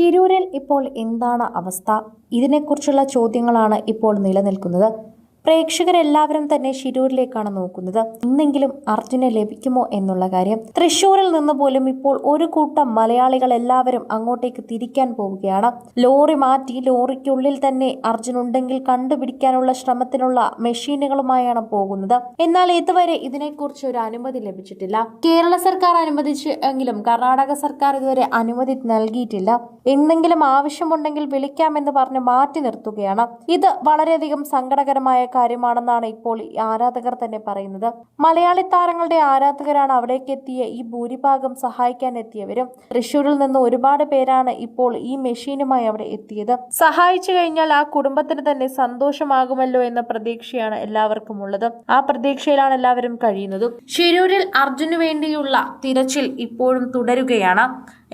ശിരൂരിൽ ഇപ്പോൾ എന്താണ് അവസ്ഥ? ഇതിനെക്കുറിച്ചുള്ള ചോദ്യങ്ങളാണ് ഇപ്പോൾ നിലനിൽക്കുന്നത്. പ്രേക്ഷകരെല്ലാവരും തന്നെ ശിരൂരിലേക്കാണ് നോക്കുന്നത്. ഇന്നെങ്കിലും അർജുനെ ലഭിക്കുമോ എന്നുള്ള കാര്യം തൃശൂരിൽ നിന്ന് പോലും ഇപ്പോൾ ഒരു കൂട്ടം മലയാളികൾ എല്ലാവരും അങ്ങോട്ടേക്ക് തിരിക്കാൻ പോവുകയാണ്. ലോറി മാറ്റി ലോറിക്കുള്ളിൽ തന്നെ അർജുൻ ഉണ്ടെങ്കിൽ കണ്ടുപിടിക്കാനുള്ള ശ്രമത്തിനുള്ള മെഷീനുകളുമായാണ് പോകുന്നത്. എന്നാൽ ഇതുവരെ ഇതിനെക്കുറിച്ച് ഒരു അനുമതി ലഭിച്ചിട്ടില്ല. കേരള സർക്കാർ അനുവദിച്ച് എങ്കിലും കർണാടക സർക്കാർ ഇതുവരെ അനുമതി നൽകിയിട്ടില്ല. എന്തെങ്കിലും ആവശ്യമുണ്ടെങ്കിൽ വിളിക്കാമെന്ന് പറഞ്ഞ് മാറ്റി നിർത്തുകയാണ്. ഇത് വളരെയധികം സങ്കടകരമായ കാര്യമാണെന്നാണ് ഇപ്പോൾ ആരാധകർ തന്നെ പറയുന്നത്. മലയാളി താരങ്ങളുടെ ആരാധകരാണ് അവിടേക്ക് എത്തിയ ഈ ഭൂരിഭാഗം സഹായിക്കാൻ എത്തിയവരും. തൃശ്ശൂരിൽ നിന്ന് ഒരുപാട് പേരാണ് ഇപ്പോൾ ഈ മെഷീനുമായി അവിടെ എത്തിയത്. സഹായിച്ചു കഴിഞ്ഞാൽ ആ കുടുംബത്തിന് തന്നെ സന്തോഷമാകുമല്ലോ എന്ന പ്രതീക്ഷയാണ് എല്ലാവർക്കും ഉള്ളത് ആ പ്രതീക്ഷയിലാണ് എല്ലാവരും കഴിയുന്നതും. ശിരൂരിൽ അർജുനു വേണ്ടിയുള്ള തിരച്ചിൽ ഇപ്പോഴും തുടരുകയാണ്.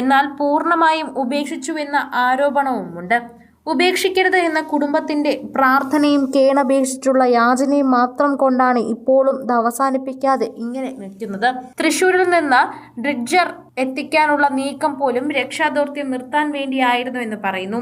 എന്നാൽ പൂർണമായും ഉപേക്ഷിച്ചുവെന്ന ആരോപണവുമുണ്ട്. ഉപേക്ഷിക്കരുത് എന്ന കുടുംബത്തിന്റെ പ്രാർത്ഥനയും കേണപേക്ഷിച്ചുള്ള യാചനയും മാത്രം കൊണ്ടാണ് ഇപ്പോഴും ഇത് അവസാനിപ്പിക്കാതെ ഇങ്ങനെ നിൽക്കുന്നത്. തൃശൂരിൽ നിന്ന് ഡ്രിഡ്ജർ എത്തിക്കാനുള്ള നീക്കം പോലും രക്ഷാദൗത്യം നിർത്താൻ വേണ്ടിയായിരുന്നു എന്ന് പറയുന്നു.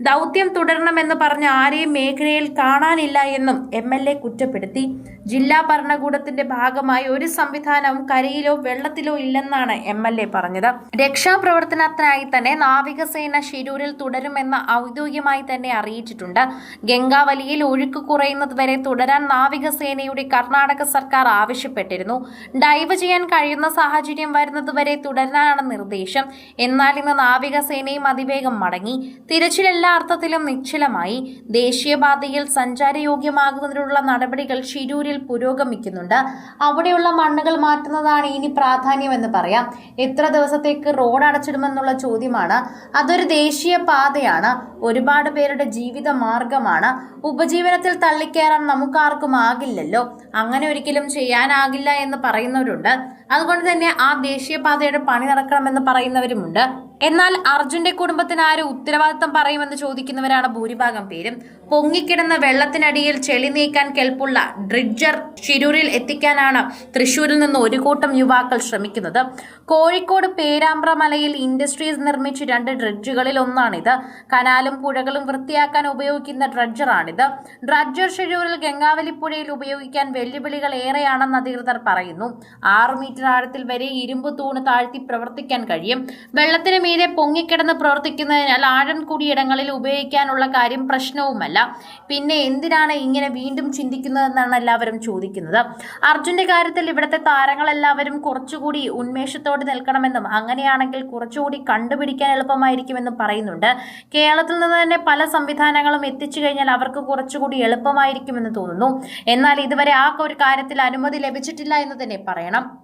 ദൗത്യം തുടരണമെന്ന് പറഞ്ഞ ആരെയും മേഖലയിൽ കാണാനില്ല എന്നും എം എൽ എ കുറ്റപ്പെടുത്തി. ജില്ലാ ഭരണകൂടത്തിന്റെ ഭാഗമായി ഒരു സംവിധാനവും കരയിലോ വെള്ളത്തിലോ ഇല്ലെന്നാണ് എം എൽ എ പറഞ്ഞത്. രക്ഷാപ്രവർത്തനത്തിനായി തന്നെ നാവികസേന ശിരൂരിൽ തുടരുമെന്ന് ഔദ്യോഗികമായി തന്നെ അറിയിച്ചിട്ടുണ്ട്. ഗംഗാവലിയിൽ ഒഴുക്ക് കുറയുന്നത് വരെ തുടരാൻ നാവികസേനയുടെ കർണാടക സർക്കാർ ആവശ്യപ്പെട്ടിരുന്നു. ഡൈവ് ചെയ്യാൻ കഴിയുന്ന സാഹചര്യം വരുന്നതുവരെ തുടരാനാണ് നിർദ്ദേശം. എന്നാൽ ഇന്ന് നാവികസേനയും അതിവേഗം മടങ്ങി. തിരച്ചിൽ എല്ലാ അർത്ഥത്തിലും നിശ്ചലമായി. ദേശീയപാതയിൽ സഞ്ചാരയോഗ്യമാകുന്നതിനുള്ള നടപടികൾ ഷിരൂരിൽ പുരോഗമിക്കുന്നുണ്ട്. അവിടെയുള്ള മണ്ണുകൾ മാറ്റുന്നതാണ് ഇനി പ്രാധാന്യമെന്ന് പറയാം. എത്ര ദിവസത്തേക്ക് റോഡ് അടച്ചിടുമെന്നുള്ള ചോദ്യമാണ്. അതൊരു ദേശീയ പാതയാണ്. ഒരുപാട് പേരുടെ ജീവിത മാർഗമാണ്. ഉപജീവനത്തിൽ തള്ളിക്കയറാൻ നമുക്കാർക്കും ആകില്ലല്ലോ. അങ്ങനെ ഒരിക്കലും ചെയ്യാനാകില്ല എന്ന് പറയുന്നവരുണ്ട്. അതുകൊണ്ട് തന്നെ ആ ദേശീയപാതയുടെ പണി നടക്കണമെന്ന് പറയുന്നവരുമുണ്ട്. എന്നാൽ അർജുന്റെ കുടുംബത്തിന് ആര് ഉത്തരവാദിത്തം പറയുമെന്ന് ചോദിക്കുന്നവരാണ് ഭൂരിഭാഗം പേരും. പൊങ്ങിക്കിടന്ന വെള്ളത്തിനടിയിൽ ചെളി നീക്കാൻ കെൽപ്പുള്ള ഡ്രിഡ്ജർ ഷിരൂരിൽ എത്തിക്കാനാണ് തൃശൂരിൽ നിന്ന് ഒരു കൂട്ടം യുവാക്കൾ ശ്രമിക്കുന്നത്. കോഴിക്കോട് പേരാമ്പ്ര മലയിൽ ഇൻഡസ്ട്രീസ് നിർമ്മിച്ച രണ്ട് ഡ്രഡ്ജുകളിൽ ഒന്നാണിത്. കനാലും പുഴകളും വൃത്തിയാക്കാൻ ഉപയോഗിക്കുന്ന ഡ്രഡ്ജറാണിത്. ഡ്രഡ്ജർ ഷിരൂരിൽ ഗംഗാവലി പുഴയിൽ ഉപയോഗിക്കാൻ വെല്ലുവിളികൾ ഏറെയാണെന്ന് അധികൃതർ പറയുന്നു. ആറു മീറ്റർ ആഴത്തിൽ വരെ ഇരുമ്പ് തൂണ് താഴ്ത്തി പ്രവർത്തിക്കാൻ കഴിയും. വെള്ളത്തിന് മീതെ പൊങ്ങിക്കിടന്ന് പ്രവർത്തിക്കുന്നതിനാൽ ആഴം കൂടിയ ഇടങ്ങളിൽ ഉപയോഗിക്കാനുള്ള കാര്യം പ്രശ്നവുമല്ല. പിന്നെ എന്തിനാണ് ഇങ്ങനെ വീണ്ടും ചിന്തിക്കുന്നതെന്നാണ് എല്ലാവരും ചോദിക്കുന്നത്. അർജുന്റെ കാര്യത്തിൽ ഇവിടുത്തെ താരങ്ങളെല്ലാവരും കുറച്ചുകൂടി ഉന്മേഷത്തോടെ നിൽക്കണമെന്നും അങ്ങനെയാണെങ്കിൽ കുറച്ചുകൂടി കണ്ടുപിടിക്കാൻ എളുപ്പമായിരിക്കുമെന്നും പറയുന്നുണ്ട്. കേരളത്തിൽ നിന്ന് തന്നെ പല സംവിധാനങ്ങളും എത്തിച്ചു കഴിഞ്ഞാൽ അവർക്ക് കുറച്ചുകൂടി എളുപ്പമായിരിക്കുമെന്ന് തോന്നുന്നു. എന്നാൽ ഇതുവരെ ആ ഒരു കാര്യത്തിൽ അനുമതി ലഭിച്ചിട്ടില്ല എന്ന് തന്നെ പറയണം.